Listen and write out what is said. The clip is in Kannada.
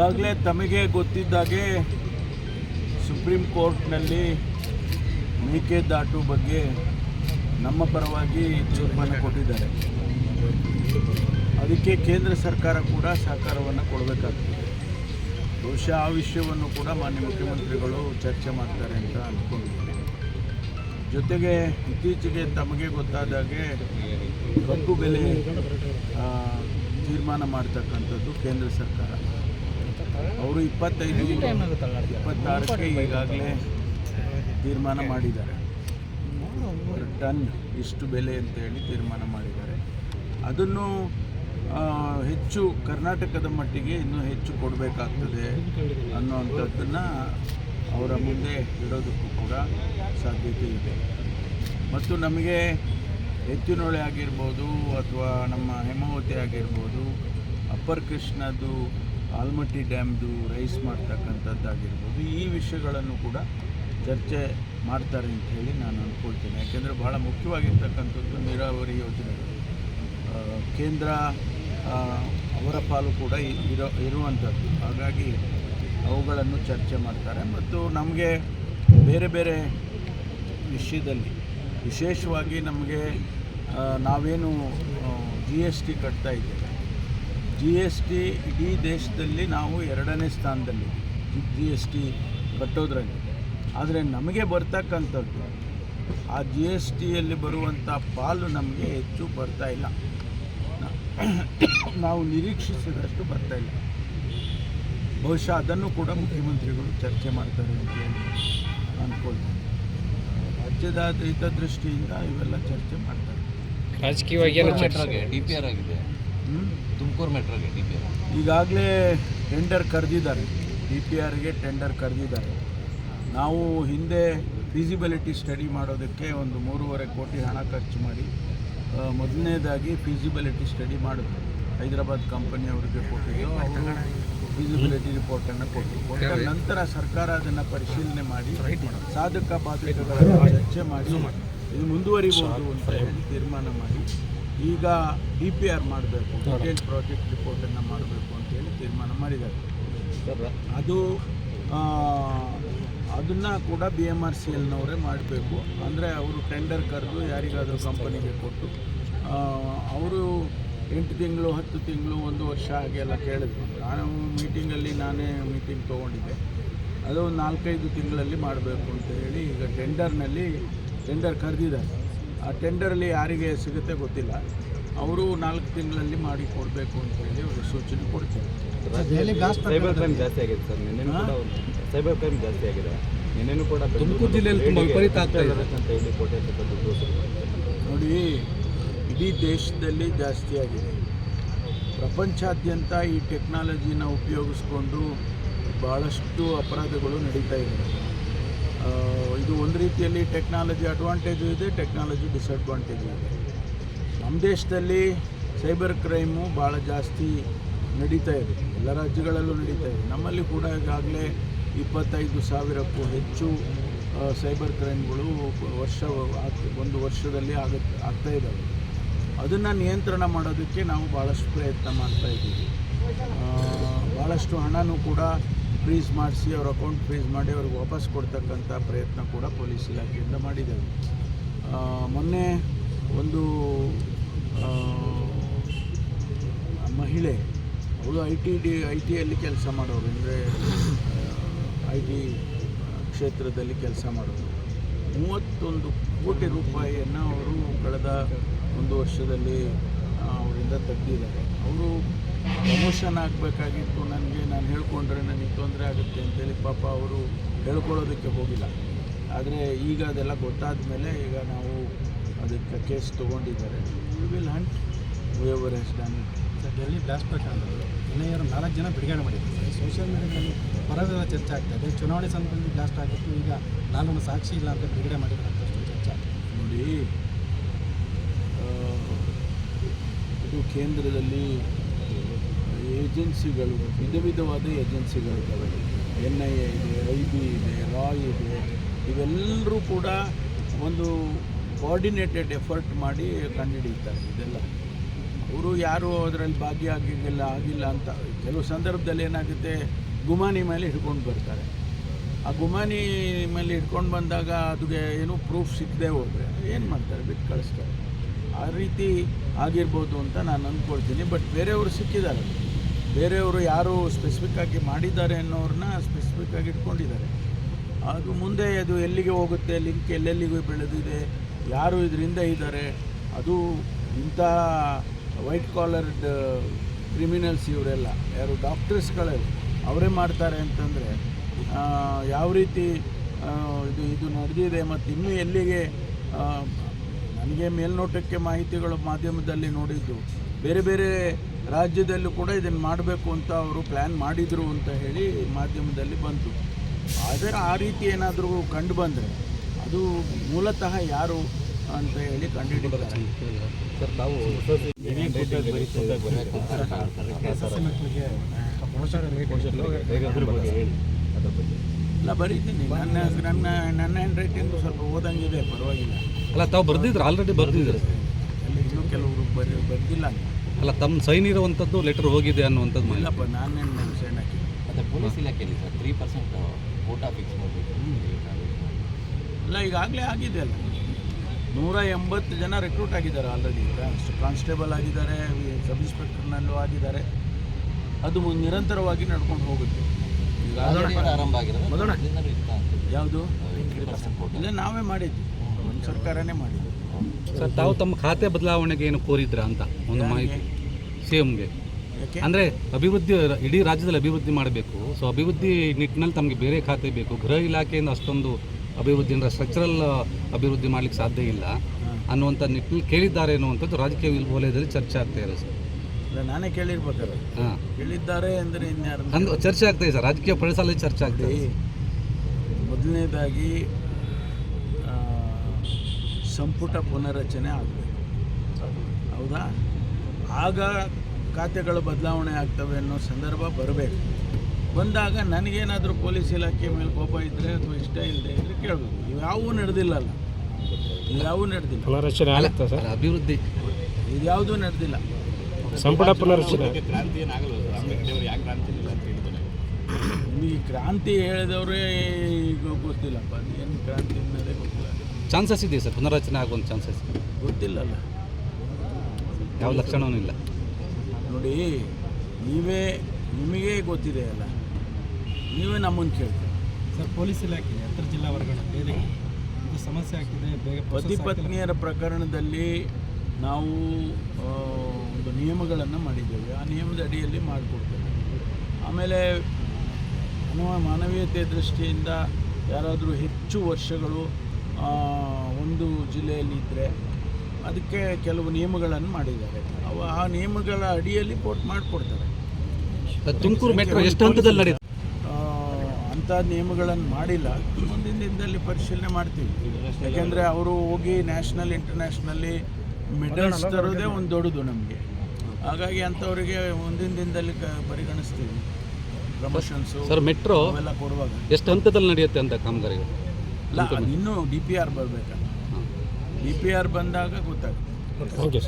ಈಗಾಗಲೇ ತಮಗೆ ಗೊತ್ತಿದ್ದಾಗೆ ಸುಪ್ರೀಂ ಕೋರ್ಟ್ನಲ್ಲಿ ಮೇಕೆದಾಟು ಬಗ್ಗೆ ನಮ್ಮ ಪರವಾಗಿ ತೀರ್ಮಾನ ಕೊಟ್ಟಿದ್ದಾರೆ. ಅದಕ್ಕೆ ಕೇಂದ್ರ ಸರ್ಕಾರ ಕೂಡ ಸಹಕಾರವನ್ನು ಕೊಡಬೇಕಾಗ್ತದೆ. ಬಹುಶಃ ಆ ವಿಷಯವನ್ನು ಕೂಡ ಮಾನ್ಯ ಮುಖ್ಯಮಂತ್ರಿಗಳು ಚರ್ಚೆ ಮಾಡ್ತಾರೆ ಅಂತ ಅಂದ್ಕೊಂಡಿದ್ದೀನಿ ಜೊತೆಗೆ ಇತ್ತೀಚೆಗೆ ತಮಗೆ ಗೊತ್ತಾದಾಗೆ ಕಬ್ಬು ಬೆಲೆ ತೀರ್ಮಾನ ಮಾಡ್ತಕ್ಕಂಥದ್ದು ಕೇಂದ್ರ ಸರ್ಕಾರ. ಅವರು ಇಪ್ಪತ್ತೈದು ಇಪ್ಪತ್ತಾರಕ್ಕೆ ಈಗಾಗಲೇ ತೀರ್ಮಾನ ಮಾಡಿದ್ದಾರೆ. ಟನ್ ಇಷ್ಟು ಬೆಲೆ ಅಂತ ಹೇಳಿ ತೀರ್ಮಾನ ಮಾಡಿದ್ದಾರೆ. ಅದನ್ನು ಹೆಚ್ಚು ಕರ್ನಾಟಕದ ಮಟ್ಟಿಗೆ ಇನ್ನೂ ಹೆಚ್ಚು ಕೊಡಬೇಕಾಗ್ತದೆ ಅನ್ನೋವಂಥದ್ದನ್ನು ಅವರ ಮುಂದೆ ಇಡೋದಕ್ಕೂ ಕೂಡ ಸಾಧ್ಯತೆ ಇದೆ. ಮತ್ತು ನಮಗೆ ಎತ್ತಿನೊಳೆ ಆಗಿರ್ಬೋದು ಅಥವಾ ನಮ್ಮ ಹೇಮಾವತಿ ಆಗಿರ್ಬೋದು ಅಪ್ಪರ್ ಕೃಷ್ಣದು ಆಲ್ಮಟ್ಟಿ ಡ್ಯಾಮ್ದು ರೈಸ್ ಮಾಡ್ತಕ್ಕಂಥದ್ದಾಗಿರ್ಬೋದು, ಈ ವಿಷಯಗಳನ್ನು ಕೂಡ ಚರ್ಚೆ ಮಾಡ್ತಾರೆ ಅಂತ ಹೇಳಿ ನಾನು ಅಂದ್ಕೊಳ್ತೇನೆ ಯಾಕೆಂದರೆ ಬಹಳ ಮುಖ್ಯವಾಗಿರ್ತಕ್ಕಂಥದ್ದು ನೀರಾವರಿ ಯೋಜನೆಗಳು. ಕೇಂದ್ರ ಅವರ ಪಾಲು ಕೂಡ ಇರೋ, ಇರುವಂಥದ್ದು. ಹಾಗಾಗಿ ಅವುಗಳನ್ನು ಚರ್ಚೆ ಮಾಡ್ತಾರೆ. ಮತ್ತು ನಮಗೆ ಬೇರೆ ಬೇರೆ ವಿಷಯದಲ್ಲಿ ವಿಶೇಷವಾಗಿ ನಮಗೆ ನಾವೇನು ಜಿ ಎಸ್ ಟಿ ಕಟ್ತಾ ಇದ್ದೇವೆ. ಜಿ ಎಸ್ ಟಿ ಇಡೀ ದೇಶದಲ್ಲಿ ನಾವು ಎರಡನೇ ಸ್ಥಾನದಲ್ಲಿ ಜಿ ಎಸ್ ಟಿ ಕಟ್ಟೋದ್ರಲ್ಲಿ. ಆದರೆ ನಮಗೆ ಬರ್ತಕ್ಕಂಥದ್ದು ಆ ಜಿ ಎಸ್ ಟಿಯಲ್ಲಿ ಬರುವಂಥ ಪಾಲು ನಮಗೆ ಹೆಚ್ಚು ಬರ್ತಾ ಇಲ್ಲ. ನಾವು ನಿರೀಕ್ಷಿಸಿದಷ್ಟು ಬರ್ತಾ ಇಲ್ಲ. ಬಹುಶಃ ಅದನ್ನು ಕೂಡ ಮುಖ್ಯಮಂತ್ರಿಗಳು ಚರ್ಚೆ ಮಾಡ್ತಾರೆ ಅಂತ ಹೇಳಿ ಅಂದ್ಕೊಳ್ತೀನಿ. ರಾಜ್ಯದ ಹಿತದೃಷ್ಟಿಯಿಂದ ಇವೆಲ್ಲ ಚರ್ಚೆ ಮಾಡ್ತಾರೆ. ರಾಜಕೀಯವಾಗಿ ಡಿ ಪಿ ಆರ್ ಆಗಿದೆ? ತುಮಕೂರು ಮೆಟ್ರೋಗೆ ಡಿ ಪಿ ಆರ್ ಈಗಾಗಲೇ ಟೆಂಡರ್ ಕರೆದಿದ್ದಾರೆ. ಡಿ ಪಿ ಆರ್ಗೆ ಟೆಂಡರ್ ಕರೆದಿದ್ದಾರೆ. ನಾವು ಹಿಂದೆ ಫೀಸಿಬಿಲಿಟಿ ಸ್ಟಡಿ ಮಾಡೋದಕ್ಕೆ ಒಂದು ಮೂರುವರೆ ಕೋಟಿ ಹಣ ಖರ್ಚು ಮಾಡಿ ಮೊದಲನೇದಾಗಿ ಫೀಸಿಬಿಲಿಟಿ ಸ್ಟಡಿ ಮಾಡಿದ್ರು. ಹೈದರಾಬಾದ್ ಕಂಪನಿಯವ್ರಿಗೆ ಕೊಟ್ಟಿದ್ದು ಅವರು ಫೀಸಿಬಿಲಿಟಿ ರಿಪೋರ್ಟನ್ನು ಕೊಟ್ಟರು ಕೊಟ್ಟ ನಂತರ ಸರ್ಕಾರ ಅದನ್ನು ಪರಿಶೀಲನೆ ಮಾಡಿ ಸಾಧಕ ಬಾಧಕಗಳನ್ನು ಚರ್ಚೆ ಮಾಡಿ ಇದು ಮುಂದುವರಿಬಹುದು ಅಂತ ಹೇಳಿ ತೀರ್ಮಾನ ಮಾಡಿ. ಈಗ ಡಿ ಪಿ ಆರ್ ಮಾಡಬೇಕು ಡಿಟೇಲ್ ಪ್ರಾಜೆಕ್ಟ್ ರಿಪೋರ್ಟನ್ನು ಮಾಡಬೇಕು ಅಂತ ಹೇಳಿ ತೀರ್ಮಾನ ಮಾಡಿದ್ದಾರೆ. ಅದು ಅದನ್ನು ಕೂಡ ಬಿ ಎಂ ಆರ್ ಸಿ ಎಲ್ನವರೇ ಮಾಡಬೇಕು. ಅಂದರೆ ಅವರು ಟೆಂಡರ್ ಕರೆದು ಯಾರಿಗಾದರೂ ಕಂಪನಿಗೆ ಕೊಟ್ಟು ಅವರು ಎಂಟು ತಿಂಗಳು ಹತ್ತು ತಿಂಗಳು ಒಂದು ವರ್ಷ ಹಾಗೆಲ್ಲ ಕೇಳಿದ್ರು. ನಾನು ಮೀಟಿಂಗಲ್ಲಿ ನಾನೇ ಮೀಟಿಂಗ್ ತೊಗೊಂಡಿದ್ದೆ. ಅದು ನಾಲ್ಕೈದು ತಿಂಗಳಲ್ಲಿ ಮಾಡಬೇಕು ಅಂತ ಹೇಳಿ ಈಗ ಟೆಂಡರ್ನಲ್ಲಿ ಟೆಂಡರ್ ಕರೆದಿದ್ದಾರೆ. ಆ ಟೆಂಡರಲ್ಲಿ ಯಾರಿಗೆ ಸಿಗುತ್ತೆ ಗೊತ್ತಿಲ್ಲ. ಅವರು ನಾಲ್ಕು ತಿಂಗಳಲ್ಲಿ ಮಾಡಿ ಕೊಡಬೇಕು ಅಂತ ಹೇಳಿ ಅವರು ಸೂಚನೆ ಕೊಡ್ತೀವಿ. ಸೈಬರ್ ಕ್ರೈಮ್ ಜಾಸ್ತಿ ಆಗಿದೆ ಸರ್ ನಿನ್ನೆನೂ ಕೂಡ ಸೈಬರ್ ಕ್ರೈಮ್ ಜಾಸ್ತಿ ಆಗಿದೆ. ನಿನ್ನೆನೂ ಕೂಡ ತುಮಕೂರು ಜಿಲ್ಲೆಯಲ್ಲಿ ತುಂಬ ವಿಪರೀತ ಆಗ್ತಾ ಇದೆ. ಅಂತ ಹೇಳಿ ಕೋಟೆ ನೋಡಿ ಇಡೀ ದೇಶದಲ್ಲಿ ಜಾಸ್ತಿ ಆಗಿದೆ. ಪ್ರಪಂಚಾದ್ಯಂತ ಈ ಟೆಕ್ನಾಲಜಿನ ಉಪಯೋಗಿಸ್ಕೊಂಡು ಭಾಳಷ್ಟು ಅಪರಾಧಗಳು ನಡೀತಾ ಇದೆ. ಇದು ಒಂದು ರೀತಿಯಲ್ಲಿ ಟೆಕ್ನಾಲಜಿ ಅಡ್ವಾಂಟೇಜು ಇದೆ ಟೆಕ್ನಾಲಜಿ ಡಿಸ್ಅಡ್ವಾಂಟೇಜು ಇದೆ. ನಮ್ಮ ದೇಶದಲ್ಲಿ ಸೈಬರ್ ಕ್ರೈಮು ಭಾಳ ಜಾಸ್ತಿ ನಡೀತಾ ಇದೆ. ಎಲ್ಲ ರಾಜ್ಯಗಳಲ್ಲೂ ನಡೀತಾ ಇದೆ. ನಮ್ಮಲ್ಲಿ ಕೂಡ ಈಗಾಗಲೇ ಇಪ್ಪತ್ತೈದು ಸಾವಿರಕ್ಕೂ ಹೆಚ್ಚು ಸೈಬರ್ ಕ್ರೈಮ್ಗಳು ವರ್ಷ, ಒಂದು ವರ್ಷದಲ್ಲಿ ಆಗುತ್ತೆ ಆಗ್ತಾ ಇದ್ದಾವೆ. ಅದನ್ನು ನಿಯಂತ್ರಣ ಮಾಡೋದಕ್ಕೆ ನಾವು ಭಾಳಷ್ಟು ಪ್ರಯತ್ನ ಮಾಡ್ತಾ ಇದ್ದೀವಿ. ಭಾಳಷ್ಟು ಹಣನೂ ಕೂಡ ಫ್ರೀಸ್ ಮಾಡಿಸಿ ಅವ್ರ ಅಕೌಂಟ್ ಫ್ರೀಸ್ ಮಾಡಿ ಅವ್ರಿಗೆ ವಾಪಸ್ ಕೊಡ್ತಕ್ಕಂಥ ಪ್ರಯತ್ನ ಕೂಡ ಪೊಲೀಸ್ ಇಲಾಖೆಯಿಂದ ಮಾಡಿದ್ದೇವೆ ಮೊನ್ನೆ ಒಂದು ಮಹಿಳೆ, ಅವಳು ಐ ಟಿ ಡಿ ಐ ಟಿಯಲ್ಲಿ ಕೆಲಸ ಮಾಡೋರು, ಅಂದರೆ ಐ ಟಿ ಕ್ಷೇತ್ರದಲ್ಲಿ ಕೆಲಸ ಮಾಡೋರು. ಮೂವತ್ತೊಂದು ಕೋಟಿ ರೂಪಾಯಿಯನ್ನು ಅವರು ಕಳೆದ ಒಂದು ವರ್ಷದಲ್ಲಿ ಅವರಿಂದ ತೆಗೆದಿದ್ದಾರೆ. ಅವರು ಪ್ರಮೋಷನ್ ಆಗಬೇಕಾಗಿತ್ತು. ನನಗೆ ನಾನು ಹೇಳ್ಕೊಂಡ್ರೆ ನನಗೆ ತೊಂದರೆ ಆಗುತ್ತೆ ಅಂತೇಳಿ ಪಾಪ ಅವರು ಹೇಳ್ಕೊಳ್ಳೋದಕ್ಕೆ ಹೋಗಿಲ್ಲ. ಆದರೆ ಈಗ ಅದೆಲ್ಲ ಗೊತ್ತಾದ ಮೇಲೆ ಈಗ ನಾವು ಅದಕ್ಕೆ case ತೊಗೊಂಡಿದ್ದಾರೆ. You will hunt wherever is done sir Delhi blast ಪ್ರಕರಣದಲ್ಲಿ ಇನ್ನೂ ನಾಲ್ಕು ಜನ ಬಿಡುಗಡೆ ಮಾಡಿದ್ದಾರೆ. ಸೋಷಿಯಲ್ ಮೀಡಿಯಾದಲ್ಲಿ ಪರದೆಲ್ಲ ಚರ್ಚೆ ಆಗ್ತಾ ಇದೆ. ಚುನಾವಣೆ ಸಂದರ್ಭದಲ್ಲಿ ಬ್ಲಾಸ್ಟ್ ಆಗಿತ್ತು. ಈಗ ನಾನು ಸಾಕ್ಷಿ ಇಲ್ಲ ಅಂತ ಬಿಡುಗಡೆ ಮಾಡಿರೋಂಥಷ್ಟು ಚರ್ಚೆ ಆಗ್ತದೆ ನೋಡಿ ಇದು ಕೇಂದ್ರದಲ್ಲಿ ಏಜೆನ್ಸಿಗಳು ವಿಧ ವಿಧವಾದ ಏಜೆನ್ಸಿಗಳಿದ್ದಾವೆ ಎನ್ ಐ ಎ ಇದೆ, ಐ ಬಿ ಇದೆ ರಾಯ್ ಇದೆ. ಇವೆಲ್ಲರೂ ಕೂಡ ಒಂದು ಕೋಆರ್ಡಿನೇಟೆಡ್ ಎಫರ್ಟ್ ಮಾಡಿ ಕಂಡುಹಿಡಿಯುತ್ತಾರೆ ಇದೆಲ್ಲ. ಅವರು ಯಾರು ಅದರಲ್ಲಿ ಭಾಗಿಯಾಗಿಲ್ಲ ಆಗಿಲ್ಲ ಅಂತ. ಕೆಲವು ಸಂದರ್ಭದಲ್ಲಿ ಏನಾಗುತ್ತೆ, ಗುಮಾನಿ ಮೇಲೆ ಹಿಡ್ಕೊಂಡು ಬರ್ತಾರೆ. ಆ ಗುಮಾನಿ ಮೇಲೆ ಹಿಡ್ಕೊಂಡು ಬಂದಾಗ ಅದಕ್ಕೆ ಏನೂ ಪ್ರೂಫ್ ಸಿಕ್ಕದೆ ಹೋದರೆ ಏನು ಮಾಡ್ತಾರೆ, ಬಿಟ್ಟು ಕಳಿಸ್ತಾರೆ. ಆ ರೀತಿ ಆಗಿರ್ಬೋದು ಅಂತ ನಾನು ಅಂದ್ಕೊಳ್ತೀನಿ ಬಟ್ ಬೇರೆಯವರು ಸಿಕ್ಕಿದ್ದಾರೆ. ಬೇರೆಯವರು ಯಾರು ಸ್ಪೆಸಿಫಿಕ್ ಆಗಿ ಮಾಡಿದ್ದಾರೆ ಅನ್ನೋರನ್ನ ಸ್ಪೆಸಿಫಿಕ್ ಆಗಿ ಇಟ್ಕೊಂಡಿದ್ದಾರೆ. ಅದು ಮುಂದೆ ಅದು ಎಲ್ಲಿಗೆ ಹೋಗುತ್ತೆ ಲಿಂಕ್ ಎಲ್ಲೆಲ್ಲಿಗೂ ಬೆಳೆದಿದೆ, ಯಾರು ಇದರಿಂದ ಇದ್ದಾರೆ, ಅದು ಇಂಥ ವೈಟ್ ಕಾಲರ್ಡ್ ಕ್ರಿಮಿನಲ್ಸ್ ಇವರೆಲ್ಲ, ಯಾರು ಡಾಕ್ಟರ್ಸ್ಗಳೇ ಅವರೇ ಮಾಡ್ತಾರೆ ಅಂತಂದರೆ ಯಾವ ರೀತಿ ಇದು ಇದು ನಡೆದಿದೆ ಮತ್ತು ಇನ್ನೂ ಎಲ್ಲಿಗೆ ನನಗೆ ಮೇಲ್ನೋಟಕ್ಕೆ ಮಾಹಿತಿಗಳು ಮಾಧ್ಯಮದಲ್ಲಿ ನೋಡಿದ್ದು, ಬೇರೆ ಬೇರೆ ರಾಜ್ಯದಲ್ಲೂ ಕೂಡ ಇದನ್ನು ಮಾಡಬೇಕು ಅಂತ ಅವರು ಪ್ಲ್ಯಾನ್ ಮಾಡಿದರು ಅಂತ ಹೇಳಿ ಮಾಧ್ಯಮದಲ್ಲಿ ಬಂತು. ಆದರೆ ಆ ರೀತಿ ಏನಾದರೂ ಕಂಡು ಬಂದರೆ ಅದು ಮೂಲತಃ ಯಾರು ಅಂತ ಹೇಳಿ ಕಂಡುಹಿಡಿತಾರೆ. ಸರ್ ತಾವು ಇಲ್ಲ ಬರೀತೀನಿ. ನನ್ನ ನನ್ನ ನನ್ನ ಹ್ಯಾಂಡ್ ರೈಟಿಂಗ್ ಸ್ವಲ್ಪ ಓದಂಗಿದೆ ಪರವಾಗಿಲ್ಲ. ಅಲ್ಲ ತಾವು ಬರ್ದಿದ್ರು? ಆಲ್ರೆಡಿ ಬರ್ದಿದ್ರು ಅಲ್ಲಿ ಇನ್ನೂ ಕೆಲವರು ಬರೀ ಬರ್ದಿಲ್ಲ ಅಲ್ಲ ತಮ್ಮ ಸೈನ್ ಇರುವಂಥದ್ದು ಲೆಟರ್ ಹೋಗಿದೆ ಅನ್ನುವಂಥದ್ದು ಮಾಹಿತಿ. ಇಲ್ಲಪ್ಪ ನಾನೇನು ನನ್ನ ಸೈನ್ ಮತ್ತು ಪೊಲೀಸ್ ಇಲಾಖೆಯಲ್ಲಿ sir three percent quota fix ಮಾಡಬೇಕು ಅಲ್ಲ ಈಗಾಗಲೇ ಆಗಿದೆ ಅಲ್ಲ. ನೂರ ಎಂಬತ್ತು ಜನ ರಿಕ್ರೂಟ್ ಆಗಿದ್ದಾರೆ ಆಲ್ರೆಡಿ ಕಾನ್ಸ್ಟೇಬಲ್ ಆಗಿದ್ದಾರೆ ಸಬ್ ಇನ್ಸ್ಪೆಕ್ಟರ್ನಲ್ಲೂ ಆಗಿದ್ದಾರೆ. ಅದು ನಿರಂತರವಾಗಿ ನಡ್ಕೊಂಡು ಹೋಗುತ್ತೆ. ಈಗ ಆರಂಭ ಆಗಿರೋದು ಯಾವುದು? ಇಲ್ಲ ನಾವೇ ಮಾಡಿದ್ವಿ ನಮ್ಮ ಸರ್ಕಾರನೇ ಮಾಡಿದ್ದು. ಸರ್ ತಾವು ತಮ್ಮ ಖಾತೆ ಬದಲಾವಣೆಗೆ ಏನು ಕೋರಿದ್ರಾ ಅಂತ ಒಂದು ಮಾಹಿತಿ ಸಿ ಎಮ್ಗೆ ಅಂದರೆ ಅಭಿವೃದ್ಧಿ ಇಡೀ ರಾಜ್ಯದಲ್ಲಿ ಅಭಿವೃದ್ಧಿ ಮಾಡಬೇಕು. ಸೊ ಅಭಿವೃದ್ಧಿ ನಿಟ್ಟಿನಲ್ಲಿ ತಮಗೆ ಬೇರೆ ಖಾತೆ ಬೇಕು. ಗೃಹ ಇಲಾಖೆಯಿಂದ ಅಷ್ಟೊಂದು ಅಭಿವೃದ್ಧಿ ಅಂದರೆ ಸ್ಟ್ರಕ್ಚರಲ್ ಅಭಿವೃದ್ಧಿ ಮಾಡಲಿಕ್ಕೆ ಸಾಧ್ಯ ಇಲ್ಲ ಅನ್ನುವಂಥ ನಿಟ್ಟಿನಲ್ಲಿ ಕೇಳಿದ್ದಾರೆ ಅನ್ನುವಂಥದ್ದು ರಾಜಕೀಯ ವಲಯದಲ್ಲಿ ಚರ್ಚೆ ಆಗ್ತಾ ಇದೆ ಸರ್. ನಾನೇ ಕೇಳಿರ್ಬೇಕಾದ್ರೆ. ಹಾಂ. ಕೇಳಿದ್ದಾರೆ ಅಂದರೆ ಇನ್ಯಾರು ಚರ್ಚೆ ಆಗ್ತಾ ಇದೆ ಸರ್. ರಾಜಕೀಯ ಪರಿಸರದಲ್ಲಿ ಚರ್ಚೆ ಆಗ್ತಾ ಇದೆ ಮೊದಲನೇದಾಗಿ ಸಂಪುಟ ಪುನರಚನೆ ಆಗಬೇಕು. ಹೌದಾ? ಆಗ ಖಾತೆಗಳು ಬದಲಾವಣೆ ಆಗ್ತವೆ ಅನ್ನೋ ಸಂದರ್ಭ ಬರಬೇಕು. ಬಂದಾಗ ನನಗೇನಾದರೂ ಪೊಲೀಸ್ ಇಲಾಖೆ ಮೇಲೆ ಕೋಪ ಇದ್ದರೆ ಅಥವಾ ಇಷ್ಟ ಇಲ್ಲದೆ ಇದ್ದರೆ ಕೇಳಬೇಕು. ಇವ್ಯಾವೂ ನಡೆದಿಲ್ಲಲ್ಲ ಇವ್ಯಾವೂ ನಡೆದಿಲ್ಲ. ಪುನರಚನೆ ಆಗುತ್ತಾ ಸರ್? ಅಭಿವೃದ್ಧಿ. ಇದ್ಯಾವುದೂ ನಡೆದಿಲ್ಲ. ಸಂಪುಟ ಪುನರಚನೆ ಈ ಕ್ರಾಂತಿ ಹೇಳಿದವರೇ ಈಗ ಗೊತ್ತಿಲ್ಲಪ್ಪ. ಅದು ಏನು ಕ್ರಾಂತಿ ಅನ್ನೋದೇ ಚಾನ್ಸಸ್ ಇದೆ ಸರ್? ಪುನರಚನೆ ಆಗುವಂಥ ಚಾನ್ಸಸ್? ಗೊತ್ತಿಲ್ಲಲ್ಲ ಯಾವ ಲಕ್ಷಣವೂ ಇಲ್ಲ. ನೋಡಿ ನೀವೇ ನಿಮಗೇ ಗೊತ್ತಿದೆ ಅಲ್ಲ. ನೀವೇ ನಮ್ಮನ್ನು ಕೇಳ್ತೀರಿ. ಸರ್ ಪೊಲೀಸ್ ಇಲಾಖೆ ಅಂತರ್ ಜಿಲ್ಲಾ ಬೇರೆ. ಇದು ಸಮಸ್ಯೆ ಆಗ್ತಿದೆ ಬೇಗ ಪತಿ ಪತ್ನಿಯರ ಪ್ರಕರಣದಲ್ಲಿ ನಾವು ಒಂದು ನಿಯಮಗಳನ್ನು ಮಾಡಿದ್ದೇವೆ. ಆ ನಿಯಮದ ಅಡಿಯಲ್ಲಿ ಮಾಡಿಕೊಡ್ತೇವೆ. ಆಮೇಲೆ ಮಾನವ ಮಾನವೀಯತೆ ದೃಷ್ಟಿಯಿಂದ ಯಾರಾದರೂ ಹೆಚ್ಚು ವರ್ಷಗಳು ಒಂದು ಜಿಲ್ಲೆಯಲ್ಲಿ ಇದ್ದರೆ ಅದಕ್ಕೆ ಕೆಲವು ನಿಯಮಗಳನ್ನು ಮಾಡಿದ್ದಾರೆ. ಅವು ಆ ನಿಯಮಗಳ ಅಡಿಯಲ್ಲಿ ಕೋರ್ಟ್ ಮಾಡಿಕೊಡ್ತಾರೆ. ತುಮಕೂರು ಮೆಟ್ರೋ ಎಷ್ಟು ಹಂತದಲ್ಲಿ ನಡೆಯುತ್ತೆ? ಅಂಥ ನಿಯಮಗಳನ್ನು ಮಾಡಿಲ್ಲ. ಮುಂದಿನ ದಿನದಲ್ಲಿ ಪರಿಶೀಲನೆ ಮಾಡ್ತೀವಿ. ಯಾಕೆಂದರೆ ಅವರು ಹೋಗಿ ನ್ಯಾಷನಲ್ ಇಂಟರ್ನ್ಯಾಷನಲ್ಲಿ ಮೆಡಲ್ಸ್ ತರೋದೇ ಒಂದು ದೊಡ್ಡದು ನಮಗೆ. ಹಾಗಾಗಿ ಅಂಥವರಿಗೆ ಮುಂದಿನ ದಿನದಲ್ಲಿ ಕ ಪರಿಗಣಿಸ್ತೀವಿ. ಪ್ರಮೋಷನ್ಸು ಸರ್ ಮೆಟ್ರೋ ಎಲ್ಲ ಕೊಡುವಾಗ. ಎಷ್ಟು ಹಂತದಲ್ಲಿ ನಡೆಯುತ್ತೆ ಅಂತ ಕಾಮಗಾರಿಗಳು? ಇಲ್ಲ ಇನ್ನೂ ಡಿ ಪಿ ಆರ್ ಬರಬೇಕಲ್ಲ ಡಿ ಪಿ ಆರ್ ಬಂದಾಗ ಗೊತ್ತಾಗುತ್ತೆ. ಓಕೆ